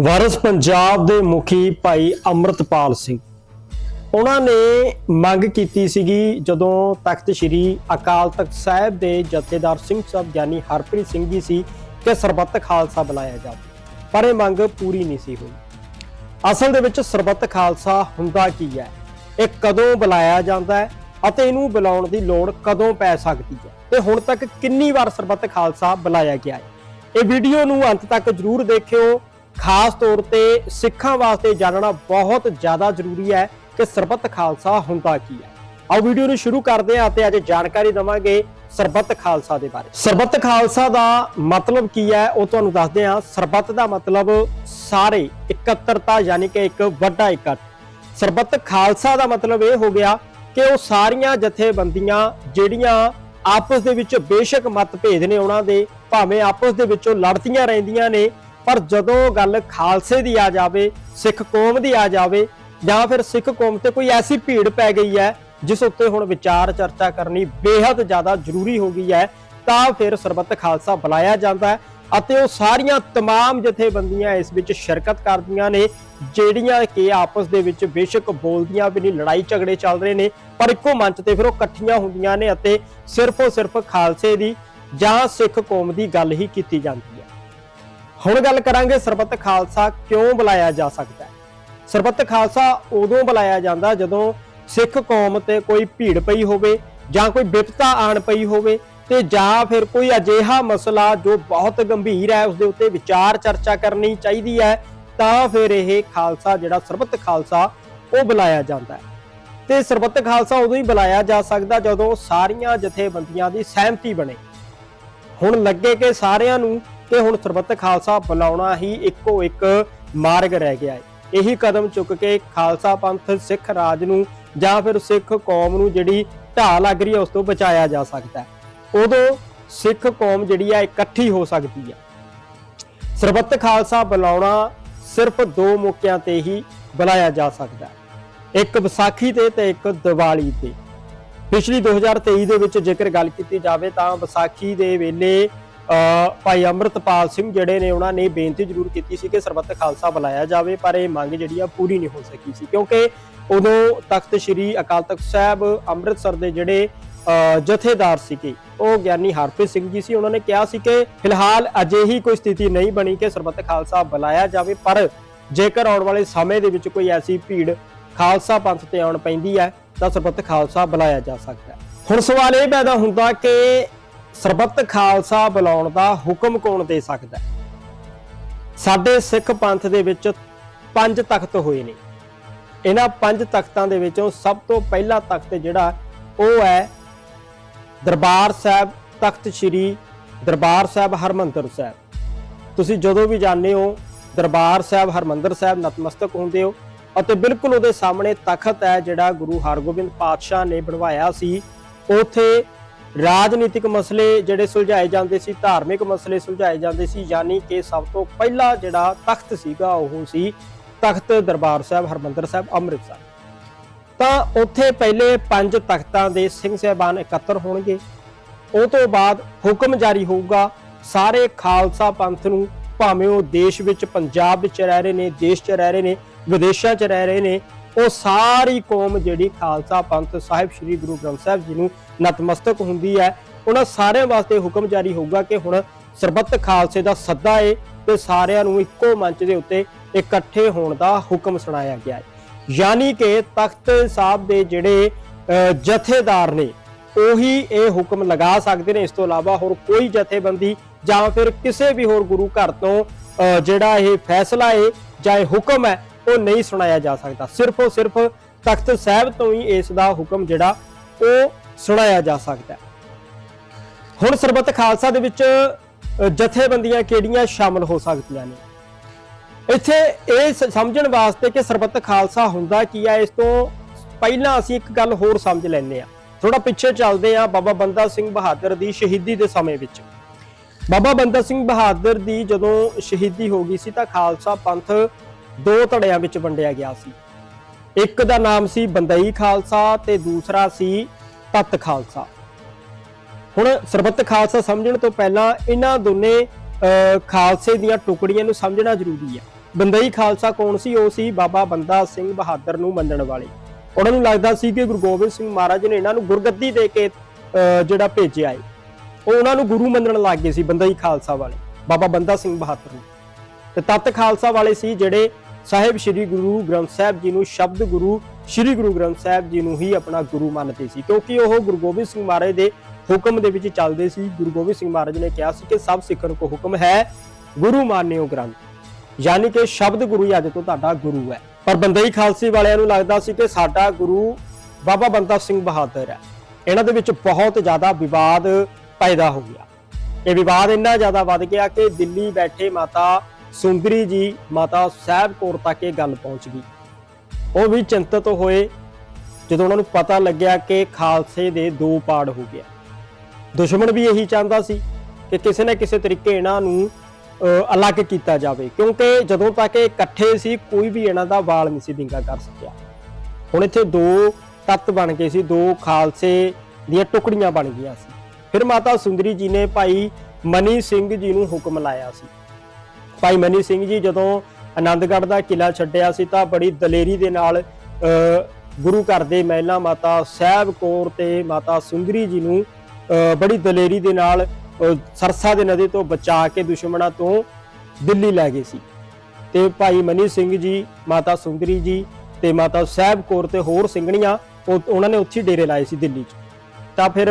ਵਾਰਸ ਪੰਜਾਬ ਦੇ ਮੁਖੀ ਭਾਈ ਅਮਰਤਪਾਲ ਸਿੰਘ। ਉਹਨਾਂ ਨੇ ਮੰਗ ਕੀਤੀ ਸੀਗੀ ਜਦੋਂ ਤਖਤ ਸ੍ਰੀ ਅਕਾਲ ਤਖਤ ਸਾਹਿਬ ਦੇ ਜਥੇਦਾਰ ਸਿੰਘ ਸਾਹਿਬ ਗਿਆਨੀ ਹਰਪ੍ਰੀਤ ਸਿੰਘ ਜੀ ਸੀ ਕਿ ਸਰਬੱਤ ਖਾਲਸਾ ਬੁਲਾਇਆ ਜਾਵੇ। ਪਰ ਇਹ ਮੰਗ ਪੂਰੀ ਨਹੀਂ ਸੀ ਹੋਈ। ਅਸਲ ਦੇ ਵਿੱਚ ਸਰਬੱਤ ਖਾਲਸਾ ਹੁੰਦਾ ਕੀ ਹੈ? ਇਹ ਕਦੋਂ ਬੁਲਾਇਆ ਜਾਂਦਾ ਹੈ ਅਤੇ ਇਹਨੂੰ ਬੁਲਾਉਣ ਦੀ ਲੋੜ ਕਦੋਂ ਪੈ ਸਕਦੀ ਹੈ? ਤੇ ਹੁਣ ਤੱਕ ਕਿੰਨੀ ਵਾਰ ਸਰਬੱਤ ਖਾਲਸਾ ਬੁਲਾਇਆ ਗਿਆ ਹੈ? ਇਹ ਵੀਡੀਓ ਨੂੰ ਅੰਤ ਤੱਕ ਜਰੂਰ ਦੇਖਿਓ। ਖਾਸ ਤੌਰ ਤੇ ਸਿੱਖਾਂ ਵਾਸਤੇ ਜਾਣਨਾ ਬਹੁਤ ਜ਼ਿਆਦਾ ਜ਼ਰੂਰੀ ਹੈ ਕਿ ਸਰਬੱਤ ਖਾਲਸਾ ਹੁੰਦਾ ਕੀ ਹੈ। ਆਓ ਵੀਡੀਓ ਨੂੰ ਸ਼ੁਰੂ ਕਰਦੇ ਹਾਂ ਅਤੇ ਅੱਜ ਜਾਣਕਾਰੀ ਦਵਾਂਗੇ ਸਰਬੱਤ ਖਾਲਸਾ ਦੇ ਬਾਰੇ। ਸਰਬੱਤ ਖਾਲਸਾ ਦਾ ਮਤਲਬ ਕੀ ਹੈ ਉਹ ਤੁਹਾਨੂੰ ਦੱਸਦੇ ਹਾਂ। ਸਰਬੱਤ ਦਾ ਮਤਲਬ ਸਾਰੇ ਇਕੱਤਰਤਾ ਯਾਨੀ ਕਿ ਇੱਕ ਵੱਡਾ ਇਕੱਠ। ਸਰਬੱਤ ਖਾਲਸਾ ਦਾ ਮਤਲਬ ਇਹ ਹੋ ਗਿਆ ਕਿ ਉਹ ਸਾਰੀਆਂ ਜਥੇਬੰਦੀਆਂ ਜਿਹੜੀਆਂ ਆਪਸ ਦੇ ਵਿੱਚ ਬੇਸ਼ੱਕ ਮਤਭੇਦ ਨੇ ਉਹਨਾਂ ਦੇ, ਭਾਵੇਂ ਆਪਸ ਦੇ ਵਿੱਚੋਂ ਲੜਦੀਆਂ ਰਹਿੰਦੀਆਂ ਨੇ ਪਰ ਜਦੋਂ ਗੱਲ ਖਾਲਸੇ ਦੀ ਆ ਜਾਵੇ, ਸਿੱਖ ਕੌਮ ਦੀ ਆ ਜਾਵੇ, ਜਾਂ ਫਿਰ ਸਿੱਖ ਕੌਮ ਤੇ ਕੋਈ ਐਸੀ ਭੀੜ ਪੈ ਗਈ ਹੈ, ਜਿਸ ਉੱਤੇ ਹੁਣ ਵਿਚਾਰ ਚਰਚਾ ਕਰਨੀ ਬੇहद ਜ਼ਿਆਦਾ ਜ਼ਰੂਰੀ ਹੋ ਗਈ ਹੈ, ਤਾਂ ਫਿਰ ਸਰਬੱਤ ਖਾਲਸਾ ਬੁਲਾਇਆ ਜਾਂਦਾ ਹੈ ਅਤੇ ਉਹ ਸਾਰੀਆਂ ਤਮਾਮ ਜਥੇਬੰਦੀਆਂ ਇਸ ਵਿੱਚ ਸ਼ਿਰਕਤ ਕਰਦੀਆਂ ਨੇ, ਜਿਹੜੀਆਂ ਕਿ ਆਪਸ ਦੇ ਵਿੱਚ ਬੇਸ਼ੱਕ ਬੋਲਦੀਆਂ ਵੀ ਨਹੀਂ, ਲੜਾਈ ਝਗੜੇ ਚੱਲ ਰਹੇ ਨੇ, ਪਰ ਇੱਕੋ ਮੰਚ ਤੇ ਫਿਰ ਉਹ ਇਕੱਠੀਆਂ ਹੁੰਦੀਆਂ ਨੇ ਅਤੇ ਸਿਰਫ ਉਹ ਸਿਰਫ ਖਾਲਸੇ ਦੀ ਜਾਂ ਸਿੱਖ ਕੌਮ ਦੀ ਗੱਲ ਹੀ ਕੀਤੀ ਜਾਂਦੀ ਹੈ। ਹੁਣ ਗੱਲ ਕਰਾਂਗੇ ਸਰਬੱਤ ਖਾਲਸਾ ਕਿਉਂ ਬੁਲਾਇਆ ਜਾ ਸਕਦਾ ਹੈ? ਸਰਬੱਤ ਖਾਲਸਾ ਉਦੋਂ ਬੁਲਾਇਆ ਜਾਂਦਾ ਜਦੋਂ ਸਿੱਖ ਕੌਮ ਤੇ ਕੋਈ ਭੀੜ ਪਈ ਹੋਵੇ ਜਾਂ ਕੋਈ ਵਿਪਤਾ ਆਣ ਪਈ ਹੋਵੇ ਤੇ ਜਾਂ ਫਿਰ ਕੋਈ ਅਜਿਹਾ ਮਸਲਾ ਜੋ ਬਹੁਤ ਗੰਭੀਰ ਹੈ ਉਸ ਦੇ ਉੱਤੇ ਵਿਚਾਰ ਚਰਚਾ ਕਰਨੀ ਚਾਹੀਦੀ ਹੈ, ਤਾਂ ਫਿਰ ਇਹ ਖਾਲਸਾ ਜਿਹੜਾ ਸਰਬੱਤ ਖਾਲਸਾ, ਉਹ ਬੁਲਾਇਆ ਜਾਂਦਾ ਹੈ। ਤੇ ਸਰਬੱਤ ਖਾਲਸਾ ਉਦੋਂ ਹੀ ਬੁਲਾਇਆ ਜਾ ਸਕਦਾ ਜਦੋਂ ਸਾਰੀਆਂ ਜਥੇਬੰਦੀਆਂ ਦੀ ਸਹਿਮਤੀ ਬਣੇ। ਹੁਣ ਲੱਗੇ ਕਿ ਸਾਰਿਆਂ ਨੂੰ ਕਿ ਹੁਣ ਸਰਬੱਤ ਖਾਲਸਾ ਬੁਲਾਉਣਾ ਹੀ ਇੱਕੋ ਇੱਕ ਮਾਰਗ ਰਹਿ ਗਿਆ ਹੈ। ਇਹੀ ਕਦਮ ਚੁੱਕ ਕੇ ਖਾਲਸਾ ਪੰਥ ਸਿੱਖ ਰਾਜ ਨੂੰ ਜਾਂ ਫਿਰ ਸਿੱਖ ਕੌਮ ਨੂੰ ਜਿਹੜੀ ਢਾਹ ਲੱਗ ਰਹੀ ਹੈ, ਉਸ ਤੋਂ ਬਚਾਇਆ ਜਾ ਸਕਦਾ ਹੈ। ਉਦੋਂ ਸਿੱਖ ਕੌਮ ਜਿਹੜੀ ਹੈ, ਇਕੱਠੀ ਹੋ ਸਕਦੀ ਹੈ। ਸਰਬੱਤ ਖਾਲਸਾ ਬੁਲਾਉਣਾ ਸਿਰਫ ਦੋ ਮੌਕਿਆਂ ਤੇ ਹੀ ਬੁਲਾਇਆ ਜਾ ਸਕਦਾ ਹੈ। ਇੱਕ ਵਿਸਾਖੀ ਤੇ ਤੇ ਇੱਕ ਦੀਵਾਲੀ ਤੇ। ਪਿਛਲੀ 2023 ਦੇ ਵਿੱਚ ਜੇਕਰ ਗੱਲ ਕੀਤੀ ਜਾਵੇ ਤਾਂ ਵਿਸਾਖੀ ਦੇ ਵੇਲੇ ਭਾਈ ਅੰਮ੍ਰਿਤਪਾਲ ਸਿੰਘ ਜਿਹੜੇ ਨੇ ਉਹਨਾਂ ਨੇ ਬੇਨਤੀ ਜ਼ਰੂਰ ਕੀਤੀ ਸੀ ਕਿ ਸਰਬੱਤ ਖਾਲਸਾ ਬੁਲਾਇਆ ਜਾਵੇ, ਪਰ ਇਹ ਮੰਗ ਜਿਹੜੀ ਆ ਪੂਰੀ ਨਹੀਂ ਹੋ ਸਕੀ ਸੀ, ਕਿਉਂਕਿ ਉਦੋਂ ਤਖਤ ਸ੍ਰੀ ਅਕਾਲ ਤਖਤ ਸਾਹਿਬ ਅੰਮ੍ਰਿਤਸਰ ਦੇ ਜਿਹੜੇ ਜਥੇਦਾਰ ਸੀਗੇ, ਉਹ ਗਿਆਨੀ ਹਰਪ੍ਰੀਤ ਸਿੰਘ ਜੀ ਸੀ, ਉਹਨਾਂ ਨੇ ਕਿਹਾ ਸੀ ਕਿ ਫਿਲਹਾਲ ਅਜੇ ਹੀ ਕੋਈ ਸਥਿਤੀ ਨਹੀਂ ਬਣੀ ਕਿ ਸਰਬੱਤ ਖਾਲਸਾ ਬੁਲਾਇਆ ਜਾਵੇ, ਪਰ ਜੇਕਰ ਆਉਣ ਵਾਲੇ ਸਮੇਂ ਦੇ ਵਿੱਚ ਕੋਈ ਐਸੀ ਭੀੜ ਖਾਲਸਾ ਪੰਥ ਤੇ ਆਉਣ ਪੈਂਦੀ ਹੈ, ਤਾਂ ਸਰਬੱਤ ਖਾਲਸਾ ਬੁਲਾਇਆ ਜਾ ਸਕਦਾ ਹੈ। ਹੁਣ ਸਵਾਲ ਇਹ ਪੈਦਾ ਹੁੰਦਾ ਕਿ ਸਰਬੱਤ ਖਾਲਸਾ ਬੁਲਾਉਣ ਦਾ ਹੁਕਮ ਕੌਣ ਦੇ ਸਕਦਾ ਹੈ? ਸਾਡੇ ਸਿੱਖ ਪੰਥ ਦੇ ਵਿੱਚ ਪੰਜ ਤਖਤ ਹੋਏ ਨੇ। ਇਹਨਾਂ ਪੰਜ ਤਖਤਾਂ ਦੇ ਵਿੱਚੋਂ ਸਭ ਤੋਂ ਪਹਿਲਾ ਤਖਤ ਜਿਹੜਾ ਉਹ ਹੈ ਦਰਬਾਰ ਸਾਹਿਬ ਤਖਤ ਸ੍ਰੀ ਦਰਬਾਰ ਸਾਹਿਬ ਹਰਮੰਦਰ ਸਾਹਿਬ। ਤੁਸੀਂ ਜਦੋਂ ਵੀ ਜਾਂਦੇ ਹੋ, ਦਰਬਾਰ ਸਾਹਿਬ ਹਰਮੰਦਰ ਸਾਹਿਬ ਨਤਮਸਤਕ ਹੁੰਦੇ ਹੋ ਅਤੇ ਬਿਲਕੁਲ ਉਹਦੇ ਸਾਹਮਣੇ ਤਖਤ ਹੈ ਜਿਹੜਾ ਗੁਰੂ ਹਰਗੋਬਿੰਦ ਪਾਤਸ਼ਾਹ ਨੇ ਬਣਵਾਇਆ ਸੀ। ਉਥੇ ਰਾਜਨੀਤਿਕ ਮਸਲੇ ਜਿਹੜੇ ਸੁਲਝਾਏ ਜਾਂਦੇ ਸੀ, ਧਾਰਮਿਕ ਮਸਲੇ ਸੁਲਝਾਏ ਜਾਂਦੇ ਸੀ, ਯਾਨੀ ਕਿ ਸਭ ਤੋਂ ਪਹਿਲਾ ਜਿਹੜਾ ਤਖਤ ਸੀਗਾ, ਉਹ ਸੀ ਤਖਤ ਦਰਬਾਰ ਸਾਹਿਬ, ਹਰਮੰਦਰ ਸਾਹਿਬ, ਅੰਮ੍ਰਿਤਸਰ। ਤਾਂ ਉੱਥੇ ਪਹਿਲੇ ਪੰਜ ਤਖਤਾਂ ਦੇ ਸਿੰਘ ਸਹਿਬਾਨ ਇਕੱਤਰ ਹੋਣਗੇ। ਉਹ ਤੋਂ ਬਾਅਦ ਹੁਕਮ ਜਾਰੀ ਹੋਊਗਾ, ਸਾਰੇ ਖਾਲਸਾ ਪੰਥ ਨੂੰ, ਭਾਵੇਂ ਉਹ ਦੇਸ਼ ਵਿੱਚ ਪੰਜਾਬ ਵਿੱਚ ਰਹਿ ਰਹੇ ਨੇ, ਦੇਸ਼ 'ਚ ਰਹਿ ਰਹੇ ਨੇ, ਵਿਦੇਸ਼ਾਂ 'ਚ ਰਹਿ ਰਹੇ ਨੇ ਉਹ ਸਾਰੀ ਕੌਮ ਜਿਹੜੀ ਖਾਲਸਾ ਪੰਥ ਸਾਹਿਬ ਸ੍ਰੀ ਗੁਰੂ ਗ੍ਰੰਥ ਸਾਹਿਬ ਜੀ ਨੂੰ ਨਤਮਸਤਕ ਹੁੰਦੀ ਹੈ। ਉਹਨਾਂ ਸਾਰਿਆਂ ਵਾਸਤੇ ਹੁਕਮ ਜਾਰੀ ਹੋਊਗਾ ਕਿ ਹੁਣ ਸਰਬੱਤ ਖਾਲਸੇ ਦਾ ਸੱਦਾ ਏ ਤੇ ਸਾਰਿਆਂ ਨੂੰ ਇੱਕੋ ਮੰਚ ਦੇ ਉੱਤੇ ਇਕੱਠੇ ਹੋਣ ਦਾ ਹੁਕਮ ਸੁਣਾਇਆ ਗਿਆ ਹੈ। ਯਾਨੀ ਕਿ ਤਖਤ ਸਾਹਿਬ ਦੇ ਜਿਹੜੇ ਜਥੇਦਾਰ ਨੇ ਉਹੀ ਇਹ ਹੁਕਮ ਲਗਾ ਸਕਦੇ ਨੇ। ਇਸ ਤੋਂ ਇਲਾਵਾ ਹੋਰ ਕੋਈ ਜਥੇਬੰਦੀ ਜਾਂ ਫਿਰ ਕਿਸੇ ਵੀ ਹੋਰ ਗੁਰੂ ਘਰ ਤੋਂ ਅਹ, ਜਿਹੜਾ ਇਹ ਫੈਸਲਾ ਹੈ ਜਾਂ ਇਹ ਹੁਕਮ ਹੈ ਉਹ ਨਹੀਂ ਸੁਣਾਇਆ ਜਾ ਸਕਦਾ। ਸਿਰਫ ਉਹ ਸਿਰਫ ਤਖਤ ਸਾਹਿਬ ਤੋਂ ਹੀ ਇਸ ਦਾ ਹੁਕਮ ਜਿਹੜਾ ਉਹ ਸੁਣਾਇਆ ਜਾ ਸਕਦਾ। ਹੁਣ ਸਰਬੱਤ ਖਾਲਸਾ ਦੇ ਵਿੱਚ ਜਥੇਬੰਦੀਆਂ ਕਿਹੜੀਆਂ ਸ਼ਾਮਲ ਹੋ ਸਕਦੀਆਂ ਨੇ? ਇੱਥੇ ਇਹ ਸਮਝਣ ਵਾਸਤੇ ਕਿ ਸਰਬੱਤ ਖਾਲਸਾ ਹੁੰਦਾ ਕੀ ਹੈ ਇਸ ਤੋਂ ਪਹਿਲਾਂ ਅਸੀਂ ਇੱਕ ਗੱਲ ਹੋਰ ਸਮਝ ਲੈਂਦੇ ਆ ਥੋੜਾ ਪਿੱਛੇ ਚੱਲਦੇ ਆ ਬਾਬਾ ਬੰਦਾ ਸਿੰਘ ਬਹਾਦਰ ਦੀ ਸ਼ਹੀਦੀ ਦੇ ਸਮੇਂ ਵਿੱਚ। ਬਾਬਾ ਬੰਦਾ ਸਿੰਘ ਬਹਾਦਰ ਦੀ ਜਦੋਂ ਸ਼ਹੀਦੀ ਹੋ ਗਈ ਸੀ ਤਾਂ ਖਾਲਸਾ ਪੰਥ ਦੋ ਧੜਿਆਂ ਵਿੱਚ ਵੰਡਿਆ ਗਿਆ ਸੀ। ਇੱਕ ਦਾ ਨਾਮ ਸੀ ਬੰਦਈ ਖਾਲਸਾ ਤੇ ਦੂਸਰਾ ਸੀ ਤਤ ਖਾਲਸਾ। ਹੁਣ ਸਰਬੱਤ ਖਾਲਸਾ ਸਮਝਣ ਤੋਂ ਪਹਿਲਾਂ ਇਹਨਾਂ ਦੋਨੇ ਅਹ, ਖਾਲਸੇ ਦੀਆਂ ਟੁਕੜੀਆਂ ਨੂੰ ਸਮਝਣਾ ਜ਼ਰੂਰੀ ਹੈ ਬੰਦਈ ਖਾਲਸਾ ਕੌਣ ਸੀ? ਉਹ ਸੀ ਬਾਬਾ ਬੰਦਾ ਸਿੰਘ ਬਹਾਦਰ ਨੂੰ ਮੰਨਣ ਵਾਲੇ। ਉਹਨਾਂ ਨੂੰ ਲੱਗਦਾ ਸੀ ਕਿ ਗੁਰੂ ਗੋਬਿੰਦ ਸਿੰਘ ਮਹਾਰਾਜ ਨੇ ਇਹਨਾਂ ਨੂੰ ਗੁਰਗੱਦੀ ਦੇ ਕੇ ਅਹ, ਜਿਹੜਾ ਭੇਜਿਆ ਹੈ ਉਹ ਉਹਨਾਂ ਨੂੰ ਗੁਰੂ ਮੰਨਣ ਲੱਗ ਗਏ ਸੀ ਬੰਦਈ ਖਾਲਸਾ ਵਾਲੇ ਬਾਬਾ ਬੰਦਾ ਸਿੰਘ ਬਹਾਦਰ ਨੂੰ। ਤੇ ਤਤ ਖਾਲਸਾ ਵਾਲੇ ਸੀ ਜਿਹੜੇ ਸਾਹਿਬ ਸ੍ਰੀ ਗੁਰੂ ਗ੍ਰੰਥ ਸਾਹਿਬ ਜੀ ਨੂੰ ਸ਼ਬਦ ਗੁਰੂ, ਸ੍ਰੀ ਗੁਰੂ ਗ੍ਰੰਥ ਸਾਹਿਬ ਜੀ ਨੂੰ ਹੀ ਆਪਣਾ ਗੁਰੂ ਮੰਨਦੇ ਸੀ। ਕਿਉਂਕਿ ਉਹ ਗੁਰੂ ਗੋਬਿੰਦ ਸਿੰਘ ਮਹਾਰਾਜ ਦੇ ਹੁਕਮ ਦੇ ਵਿੱਚ ਚੱਲਦੇ ਸੀ। ਗੁਰੂ ਗੋਬਿੰਦ ਸਿੰਘ ਮਹਾਰਾਜ ਨੇ ਕਿਹਾ ਸੀ ਕਿ ਸਭ ਸਿੱਖਣ ਕੋ ਹੁਕਮ ਹੈ, ਗੁਰੂ ਮਾਨਿਓ ਗ੍ਰੰਥ। ਯਾਨੀ ਕਿ ਸ਼ਬਦ ਗੁਰੂ ਹੀ ਅੱਜ ਤੋਂ ਤੁਹਾਡਾ ਗੁਰੂ ਹੈ। ਪਰ ਬੰਦਈ ਖਾਲਸੀ ਵਾਲਿਆਂ ਨੂੰ ਲੱਗਦਾ ਸੀ ਕਿ ਸਾਡਾ ਗੁਰੂ ਬਾਬਾ ਬੰਦਾ ਸਿੰਘ ਬਹਾਦਰ ਹੈ। ਇਹਨਾਂ ਦੇ ਵਿੱਚ ਬਹੁਤ ਜ਼ਿਆਦਾ ਵਿਵਾਦ ਪੈਦਾ ਹੋ ਗਿਆ ਇਹ ਵਿਵਾਦ ਇੰਨਾ ਜ਼ਿਆਦਾ ਵੱਧ ਗਿਆ ਕਿ ਦਿੱਲੀ ਬੈਠੇ ਮਾਤਾ ਸੁੰਦਰੀ ਜੀ ਮਾਤਾ ਸਾਹਿਬ ਕੌਰ ਤੱਕ ਇਹ ਗੱਲ ਪਹੁੰਚ ਗਈ। ਉਹ ਵੀ ਚਿੰਤਤ ਹੋਏ, ਜਦੋਂ ਉਹਨਾਂ ਨੂੰ ਪਤਾ ਲੱਗਿਆ ਕਿ ਖਾਲਸੇ ਦੇ ਦੋ ਪਾੜ ਹੋ ਗਿਆ ਦੁਸ਼ਮਣ ਵੀ ਇਹੀ ਚਾਹੁੰਦਾ ਸੀ ਕਿ ਕਿਸੇ ਨਾ ਕਿਸੇ ਤਰੀਕੇ ਇਹਨਾਂ ਨੂੰ ਅਲੱਗ ਕੀਤਾ ਜਾਵੇ, ਕਿਉਂਕਿ ਜਦੋਂ ਤੱਕ ਇਹ ਇਕੱਠੇ ਸੀ, ਕੋਈ ਵੀ ਇਹਨਾਂ ਦਾ ਵਾਲ ਨਹੀਂ ਸੀ ਵਿੰਗਾ ਕਰ ਸਕਿਆ। ਹੁਣ ਇੱਥੇ ਦੋ ਤੱਤ ਬਣ ਗਏ ਸੀ, ਦੋ ਖਾਲਸੇ ਦੀਆਂ ਟੁਕੜੀਆਂ ਬਣ ਗਈਆਂ ਸੀ। ਫਿਰ ਮਾਤਾ ਸੁੰਦਰੀ ਜੀ ਨੇ ਭਾਈ ਮਨੀ ਸਿੰਘ ਜੀ ਨੂੰ ਹੁਕਮ ਲਾਇਆ ਸੀ। ਭਾਈ ਮਨੀ ਸਿੰਘ ਜੀ ਜਦੋਂ ਆਨੰਦਗੜ੍ਹ ਦਾ ਕਿਲਾ ਛੱਡਿਆ ਸੀ ਤਾਂ ਬੜੀ ਦਲੇਰੀ ਦੇ ਨਾਲ ਗੁਰੂ ਘਰ ਦੇ ਮਹਿਲਾ ਮਾਤਾ ਸਾਹਿਬ ਕੌਰ ਤੇ ਮਾਤਾ ਸੁੰਦਰੀ ਜੀ ਨੂੰ ਬੜੀ ਦਲੇਰੀ ਦੇ ਨਾਲ ਸਰਸਾ ਦੇ ਨਦੀ ਤੋਂ ਬਚਾ ਕੇ ਦੁਸ਼ਮਣਾਂ ਤੋਂ ਦਿੱਲੀ ਲੈ ਗਏ ਸੀ। ਤੇ ਭਾਈ ਮਨੀ ਸਿੰਘ ਜੀ ਮਾਤਾ ਸੁੰਦਰੀ ਜੀ ਤੇ ਮਾਤਾ ਸਾਹਿਬ ਕੌਰ ਤੇ ਹੋਰ ਸਿੰਘਣੀਆਂ ਉਹ- ਉਹਨਾਂ ਨੇ ਉੱਥੇ ਹੀ ਡੇਰੇ ਲਾਏ ਸੀ ਦਿੱਲੀ 'ਚ। ਤਾਂ ਫਿਰ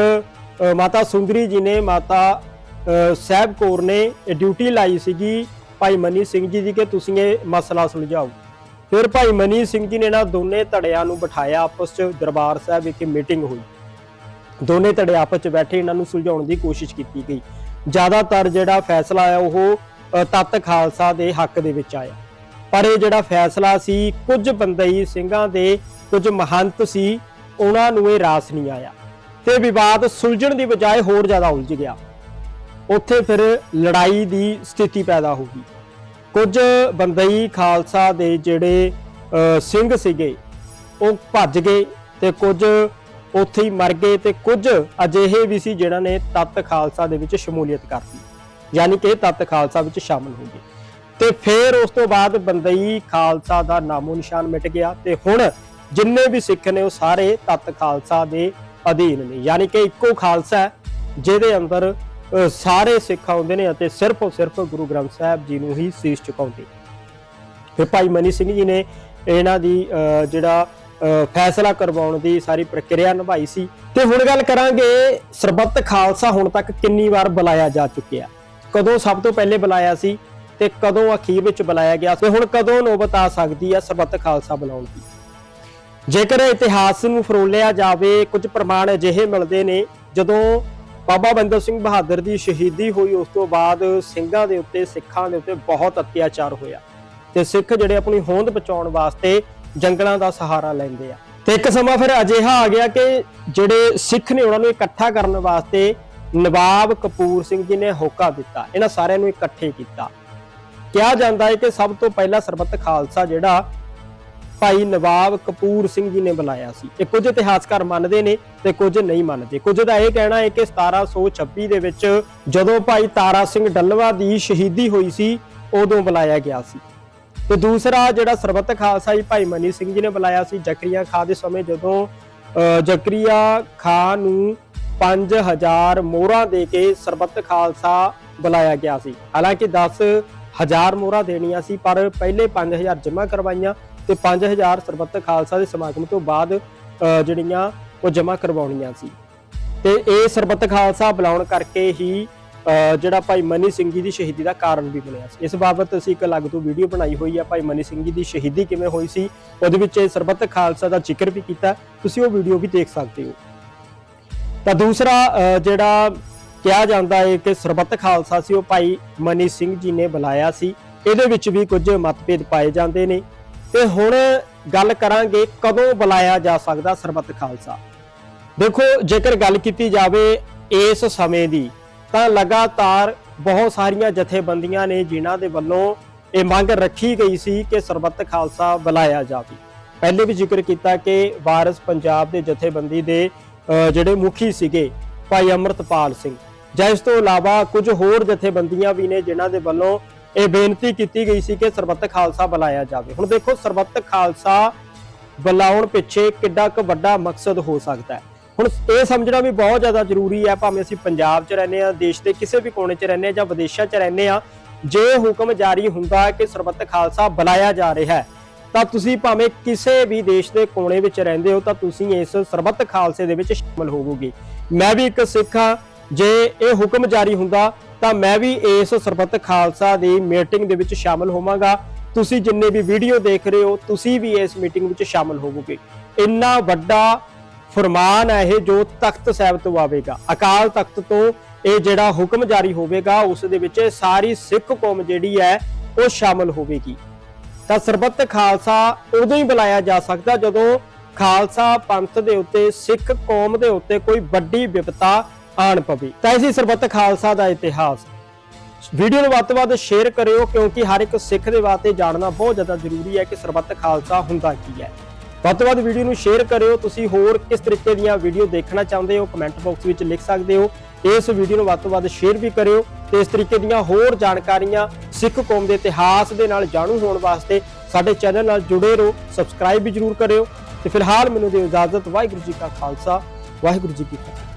ਮਾਤਾ ਸੁੰਦਰੀ ਜੀ ਨੇ ਮਾਤਾ ਅਹ, ਸਾਹਿਬ ਕੌਰ ਨੇ ਇਹ ਡਿਊਟੀ ਲਾਈ ਸੀਗੀ ਭਾਈ ਮਨੀ ਸਿੰਘ ਜੀ ਦੀ ਕਿ ਤੁਸੀਂ ਇਹ ਮਸਲਾ ਸੁਲਝਾਓ। ਫਿਰ ਭਾਈ ਮਨੀ ਸਿੰਘ ਜੀ ਨੇ ਨਾ ਦੋਨੇ ਧੜਿਆਂ ਨੂੰ ਬਿਠਾਇਆ ਆਪਸ 'ਚ ਦਰਬਾਰ ਸਾਹਿਬ ਵਿਖੇ ਮੀਟਿੰਗ ਹੋਈ। ਦੋਨੇ ਧੜੇ ਆਪਸ 'ਚ ਬੈਠੇ ਇਹਨਾਂ ਨੂੰ ਸੁਲਝਾਉਣ ਦੀ ਕੋਸ਼ਿਸ਼ ਕੀਤੀ ਗਈ। ਜ਼ਿਆਦਾਤਰ ਜਿਹੜਾ ਫੈਸਲਾ ਆਇਆ ਉਹ ਅ, ਤੱਤ ਖਾਲਸਾ ਦੇ ਹੱਕ ਦੇ ਵਿੱਚ ਆਇਆ। ਪਰ ਇਹ ਜਿਹੜਾ ਫੈਸਲਾ ਸੀ ਕੁਝ ਬੰਦਈ ਸਿੰਘਾਂ ਦੇ ਕੁਝ ਮਹੰਤ ਸੀ ਉਹਨਾਂ ਨੂੰ ਇਹ ਰਾਸ ਨਹੀਂ ਆਇਆ। ਤੇ ਵਿਵਾਦ ਸੁਲਝਣ ਦੀ ਬਜਾਏ ਹੋਰ ਜ਼ਿਆਦਾ ਉਲਝ ਗਿਆ। ਉੱਥੇ ਫਿਰ ਲੜਾਈ ਦੀ ਸਥਿਤੀ ਪੈਦਾ ਹੋ ਗਈ। ਕੁਝ ਬੰਦਈ ਖਾਲਸਾ ਦੇ ਜਿਹੜੇ ਸਿੰਘ ਸੀਗੇ, ਉਹ ਭੱਜ ਗਏ ਤੇ ਕੁਝ ਉੱਥੇ ਹੀ ਮਰ ਗਏ ਤੇ ਕੁਝ ਅਜਿਹੇ ਵੀ ਸੀ ਜਿਹੜਾ ਨੇ ਤਤ ਖਾਲਸਾ ਦੇ ਵਿੱਚ ਸ਼ਮੂਲੀਅਤ ਕਰਤੀ ਯਾਨੀ ਕਿ ਇਹ ਤਤ ਖਾਲਸਾ ਵਿੱਚ ਸ਼ਾਮਲ ਹੋ ਗਏ। ਤੇ ਫਿਰ ਉਸ ਤੋਂ ਬਾਅਦ ਬੰਦਈ ਖਾਲਸਾ ਦਾ ਨਾਮੋ ਨਿਸ਼ਾਨ ਮਿਟ ਗਿਆ ਤੇ ਹੁਣ ਜਿੰਨੇ ਵੀ ਸਿੱਖ ਨੇ ਉਹ ਸਾਰੇ ਤਤ ਖਾਲਸਾ ਦੇ ਅਧੀਨ ਨੇ, ਯਾਨੀ ਕਿ ਇੱਕੋ ਖਾਲਸਾ ਜਿਹਦੇ ਅੰਦਰ ਸਾਰੇ ਸਿੱਖ ਆਉਂਦੇ ਨੇ ਅਤੇ ਸਿਰਫ ਸਿਰਫ ਗੁਰੂ ਗ੍ਰੰਥ ਸਾਹਿਬ ਜੀ ਨੂੰ ਹੀ ਸੀਸ ਝੁਕਾਉਂਦੇ ਫਿਰ ਭਾਈ ਮਨੀ ਸਿੰਘ ਜੀ ਨੇ ਇਹਨਾਂ ਦੀ ਜਿਹੜਾ ਫੈਸਲਾ ਕਰਵਾਉਣ ਦੀ ਸਾਰੀ ਪ੍ਰਕਿਰਿਆ ਨਿਭਾਈ ਸੀ। ਤੇ ਹੁਣ ਗੱਲ ਕਰਾਂਗੇ ਸਰਬੱਤ ਖਾਲਸਾ ਹੁਣ ਤੱਕ ਕਿੰਨੀ ਵਾਰ ਬੁਲਾਇਆ ਜਾ ਚੁੱਕਿਆ। ਕਦੋਂ ਸਭ ਤੋਂ ਪਹਿਲੇ ਬੁਲਾਇਆ ਸੀ ਤੇ ਕਦੋਂ ਅਖੀਰ ਵਿੱਚ ਬੁਲਾਇਆ ਗਿਆ ਤੇ ਹੁਣ ਕਦੋਂ ਨੌਬਤ ਆ ਸਕਦੀ ਹੈ ਸਰਬੱਤ ਖਾਲਸਾ ਬੁਲਾਉਣ ਦੀ। ਜੇਕਰ ਇਤਿਹਾਸ ਨੂੰ ਫਰੋਲਿਆ ਜਾਵੇ, ਕੁਝ ਪ੍ਰਮਾਣ ਅਜਿਹੇ ਮਿਲਦੇ ਨੇ ਜਦੋਂ ਬਾਬਾ ਬੰਦਾ ਸਿੰਘ ਬਹਾਦਰ ਦੀ ਸ਼ਹੀਦੀ ਹੋਈ, ਉਸ ਤੋਂ ਬਾਅਦ ਸਿੰਘਾਂ ਦੇ ਉੱਤੇ, ਸਿੱਖਾਂ ਦੇ ਉੱਤੇ ਬਹੁਤ ਅਤਿਆਚਾਰ ਹੋਇਆ ਤੇ ਸਿੱਖ ਜਿਹੜੇ ਆਪਣੀ ਹੋਂਦ ਬਚਾਉਣ ਵਾਸਤੇ ਜੰਗਲਾਂ ਦਾ ਸਹਾਰਾ ਲੈਂਦੇ ਆ। ਤੇ ਇੱਕ ਸਮਾਂ ਫਿਰ ਅਜਿਹਾ ਆ ਗਿਆ ਕਿ ਜਿਹੜੇ ਸਿੱਖ ਨੇ ਉਹਨਾਂ ਨੂੰ ਇਕੱਠਾ ਕਰਨ ਵਾਸਤੇ ਨਵਾਬ ਕਪੂਰ ਸਿੰਘ ਜੀ ਨੇ ਹੋਕਾ ਦਿੱਤਾ, ਇਹਨਾਂ ਸਾਰਿਆਂ ਨੂੰ ਇਕੱਠੇ ਕੀਤਾ। ਕਿਹਾ ਜਾਂਦਾ ਹੈ ਕਿ ਸਭ ਤੋਂ ਪਹਿਲਾਂ ਸਰਬੱਤ ਖਾਲਸਾ ਜਿਹੜਾ ਭਾਈ ਨਵਾਬ ਕਪੂਰ ਸਿੰਘ ਜੀ ਨੇ ਬੁਲਾਇਆ ਸੀ। ਇਹ ਕੁਝ ਇਤਿਹਾਸਕਾਰ ਮੰਨਦੇ ਨੇ ਤੇ ਕੁਝ ਨਹੀਂ ਮੰਨਦੇ। ਕੁਝ ਦਾ ਇਹ ਕਹਿਣਾ ਹੈ ਕਿ 1726 ਦੇ ਵਿੱਚ ਜਦੋਂ ਭਾਈ ਤਾਰਾ ਸਿੰਘ ਡੱਲਵਾ ਦੀ ਸ਼ਹੀਦੀ ਹੋਈ ਸੀ ਉਦੋਂ ਬੁਲਾਇਆ ਗਿਆ ਸੀ। ਤੇ ਦੂਸਰਾ ਜਿਹੜਾ ਸਰਬੱਤ ਖਾਲਸਾ ਜੀ ਭਾਈ ਮਨੀ ਸਿੰਘ ਜੀ ਨੇ ਬੁਲਾਇਆ ਸੀ ਜ਼ਕਰੀਆ ਖਾਂ ਦੇ ਸਮੇਂ ਜਦੋਂ ਅਹ, ਜ਼ਕਰੀਆ ਖਾਂ ਨੂੰ 5000 ਮੋਹਰਾਂ ਦੇ ਕੇ ਸਰਬੱਤ ਖਾਲਸਾ ਬੁਲਾਇਆ ਗਿਆ ਸੀ। ਹਾਲਾਂਕਿ 10000 ਮੋਹਰਾਂ ਦੇਣੀਆਂ ਸੀ ਪਰ ਪਹਿਲੇ 5000 ਜਮ੍ਹਾਂ ਕਰਵਾਈਆਂ। ਤੇ 5000 ਸਰਬੱਤ ਖਾਲਸਾ ਦੇ ਸਮਾਗਮ ਤੋਂ ਬਾਅਦ ਅਹ, ਜਿਹੜੀਆਂ ਉਹ ਜਮ੍ਹਾਂ ਕਰਵਾਉਣੀਆਂ ਸੀ। ਤੇ ਇਹ ਸਰਬੱਤ ਖਾਲਸਾ ਬੁਲਾਉਣ ਕਰਕੇ ਹੀ ਅਹ, ਜਿਹੜਾ ਭਾਈ ਮਨੀ ਸਿੰਘ ਜੀ ਦੀ ਸ਼ਹੀਦੀ ਦਾ ਕਾਰਨ ਵੀ ਬਣਿਆ ਸੀ। ਇਸ ਬਾਬਤ ਅਸੀਂ ਇੱਕ ਅਲੱਗ ਤੋਂ ਵੀਡੀਓ ਬਣਾਈ ਹੋਈ ਆ। ਭਾਈ ਮਨੀ ਸਿੰਘ ਜੀ ਦੀ ਸ਼ਹੀਦੀ ਕਿਵੇਂ ਹੋਈ ਸੀ ਉਹਦੇ ਵਿੱਚ ਇਹ ਸਰਬੱਤ ਖਾਲਸਾ ਦਾ ਜ਼ਿਕਰ ਵੀ ਕੀਤਾ। ਤੁਸੀਂ ਉਹ ਵੀਡੀਓ ਵੀ ਦੇਖ ਸਕਦੇ ਹੋ। ਤਾਂ ਦੂਸਰਾ ਅਹ, ਜਿਹੜਾ ਕਿਹਾ ਜਾਂਦਾ ਹੈ ਕਿ ਸਰਬੱਤ ਖਾਲਸਾ ਸੀ ਉਹ ਭਾਈ ਮਨੀ ਸਿੰਘ ਜੀ ਨੇ ਬੁਲਾਇਆ ਸੀ। ਇਹਦੇ ਵਿੱਚ ਵੀ ਕੁਝ ਮਤਭੇਦ ਪਾਏ ਜਾਂਦੇ ਨੇ। ਤੇ ਹੁਣ ਗੱਲ ਕਰਾਂਗੇ ਕਦੋਂ ਬੁਲਾਇਆ ਜਾ ਸਕਦਾ ਸਰਬੱਤ ਖਾਲਸਾ। ਦੇਖੋ ਜੇਕਰ ਗੱਲ ਕੀਤੀ ਜਾਵੇ ਇਸ ਸਮੇਂ ਦੀ ਤਾਂ ਲਗਾਤਾਰ ਬਹੁਤ ਸਾਰੀਆਂ ਜਥੇਬੰਦੀਆਂ ਨੇ ਜਿਨ੍ਹਾਂ ਦੇ ਵੱਲੋਂ ਇਹ ਮੰਗ ਰੱਖੀ ਗਈ ਸੀ ਕਿ ਸਰਬੱਤ ਖਾਲਸਾ ਬੁਲਾਇਆ ਜਾਵੇ। ਪਹਿਲੇ ਵੀ ਜ਼ਿਕਰ ਕੀਤਾ ਕਿ ਵਾਰਿਸ ਪੰਜਾਬ ਦੇ ਜਥੇਬੰਦੀ ਦੇ ਅਹ, ਜਿਹੜੇ ਮੁਖੀ ਸੀਗੇ ਭਾਈ ਅਮਰਤਪਾਲ ਸਿੰਘ। ਜਾਂ ਇਸ ਤੋਂ ਇਲਾਵਾ ਕੁਝ ਹੋਰ ਜਥੇਬੰਦੀਆਂ ਵੀ ਨੇ ਜਿਨ੍ਹਾਂ ਦੇ ਵੱਲੋਂ ਇਹ ਬੇਨਤੀ ਕੀਤੀ ਗਈ ਸੀ ਕਿ ਸਰਬੱਤ ਖਾਲਸਾ ਬੁਲਾਇਆ ਜਾਵੇ। ਹੁਣ ਦੇਖੋ, ਸਰਬੱਤ ਖਾਲਸਾ ਬੁਲਾਉਣ ਪਿੱਛੇ ਕਿੱਡਾ ਕੁ ਵੱਡਾ ਮਕਸਦ ਹੋ ਸਕਦਾ ਹੈ। ਹੁਣ ਇਹ ਸਮਝਣਾ ਵੀ ਬਹੁਤ ਜ਼ਿਆਦਾ ਜ਼ਰੂਰੀ ਹੈ, ਭਾਵੇਂ ਅਸੀਂ ਪੰਜਾਬ 'ਚ ਰਹਿੰਦੇ ਆ ਦੇਸ਼ ਦੇ ਕਿਸੇ ਵੀ ਕੋਨੇ 'ਚ ਰਹਿੰਦੇ ਆ ਜਾਂ ਵਿਦੇਸ਼ਾਂ 'ਚ ਰਹਿੰਦੇ ਆ ਜੇ ਹੁਕਮ ਜਾਰੀ ਹੁੰਦਾ ਕਿ ਸਰਬੱਤ ਖਾਲਸਾ ਬੁਲਾਇਆ ਜਾ ਰਿਹਾ ਹੈ, ਤਾਂ ਤੁਸੀਂ ਭਾਵੇਂ ਕਿਸੇ ਵੀ ਦੇਸ਼ ਦੇ ਕੋਨੇ ਵਿੱਚ ਰਹਿੰਦੇ ਹੋ, ਤਾਂ ਤੁਸੀਂ ਇਸ ਸਰਬੱਤ ਖਾਲਸੇ ਦੇ ਵਿੱਚ ਸ਼ਾਮਲ ਹੋਵੋਗੇ। ਮੈਂ ਵੀ ਇੱਕ ਸਿੱਖ ਹਾਂ, ਜੇ ਇਹ ਹੁਕਮ ਜਾਰੀ ਹੁੰਦਾ ਤਾਂ ਮੈਂ ਵੀ ਇਸ ਸਰਬੱਤ ਖਾਲਸਾ ਦੀ ਮੀਟਿੰਗ ਦੇ ਵਿੱਚ ਸ਼ਾਮਲ ਹੋਵਾਂਗਾ। ਤੁਸੀਂ ਜਿੰਨੇ ਵੀ ਵੀਡੀਓ ਦੇਖ ਰਹੇ ਹੋ, ਤੁਸੀਂ ਵੀ ਇਸ ਮੀਟਿੰਗ ਵਿੱਚ ਸ਼ਾਮਲ ਹੋਵੋਗੇ। ਇੰਨਾ ਵੱਡਾ ਫਰਮਾਨ ਹੈ ਇਹ ਜੋ ਤਖਤ ਸਾਹਿਬ ਤੋਂ ਆਵੇਗਾ। ਅਕਾਲ ਤਖਤ ਤੋਂ ਇਹ ਜਿਹੜਾ ਹੁਕਮ ਜਾਰੀ ਹੋਵੇਗਾ, ਉਸ ਦੇ ਵਿੱਚ ਸਾਰੀ ਸਿੱਖ ਕੌਮ ਜਿਹੜੀ ਹੈ, ਉਹ ਸ਼ਾਮਲ ਹੋਵੇਗੀ। ਤਾਂ ਸਰਬੱਤ ਖਾਲਸਾ ਉਦੋਂ ਹੀ ਬੁਲਾਇਆ ਜਾ ਸਕਦਾ ਜਦੋਂ ਖਾਲਸਾ ਪੰਥ ਦੇ ਉੱਤੇ, ਸਿੱਖ ਕੌਮ ਦੇ ਉੱਤੇ ਕੋਈ ਵੱਡੀ ਵਿਪਤਾ ਆਣ ਪਵੇ। ਤਾਂ ਇਸੇ ਸਰਬੱਤ ਖਾਲਸਾ ਦਾ ਇਤਿਹਾਸ। ਵੀਡੀਓ ਨੂੰ ਵੱਧ ਤੋਂ ਵੱਧ ਸ਼ੇਅਰ ਕਰਿਓ, ਕਿਉਂਕਿ ਹਰ ਇੱਕ ਸਿੱਖ ਦੇ ਵਾਸਤੇ ਜਾਣਨਾ ਬਹੁਤ ਜ਼ਿਆਦਾ ਜ਼ਰੂਰੀ ਹੈ ਕਿ ਸਰਬੱਤ ਖਾਲਸਾ ਹੁੰਦਾ ਕੀ ਹੈ। ਵੱਧ ਤੋਂ ਵੱਧ ਵੀਡੀਓ ਨੂੰ ਸ਼ੇਅਰ ਕਰਿਓ, ਤੁਸੀਂ ਹੋਰ ਕਿਸ ਤਰੀਕੇ ਦੀਆਂ ਵੀਡੀਓ ਦੇਖਣਾ ਚਾਹੁੰਦੇ ਹੋ ਕਮੈਂਟ ਬਾਕਸ ਵਿੱਚ ਲਿਖ ਸਕਦੇ ਹੋ। ਇਸ ਵੀਡੀਓ ਨੂੰ ਵੱਧ ਤੋਂ ਵੱਧ ਸ਼ੇਅਰ ਵੀ ਕਰਿਓ ਤੇ ਇਸ ਤਰੀਕੇ ਦੀਆਂ ਹੋਰ ਜਾਣਕਾਰੀਆਂ ਸਿੱਖ ਕੌਮ ਦੇ ਇਤਿਹਾਸ ਦੇ ਨਾਲ ਜਾਣੂ ਹੋਣ ਵਾਸਤੇ ਸਾਡੇ ਚੈਨਲ ਨਾਲ ਜੁੜੇ ਰਹੋ ਸਬਸਕ੍ਰਾਈਬ ਵੀ ਜਰੂਰ ਕਰਿਓ। ਤੇ ਫਿਲਹਾਲ ਮੈਨੂੰ ਦਿਓ ਇਜਾਜ਼ਤ, ਵਾਹਿਗੁਰੂ ਜੀ ਕਾ ਖਾਲਸਾ, ਵਾਹਿਗੁਰੂ ਜੀ ਕੀ ਫਤਿਹ।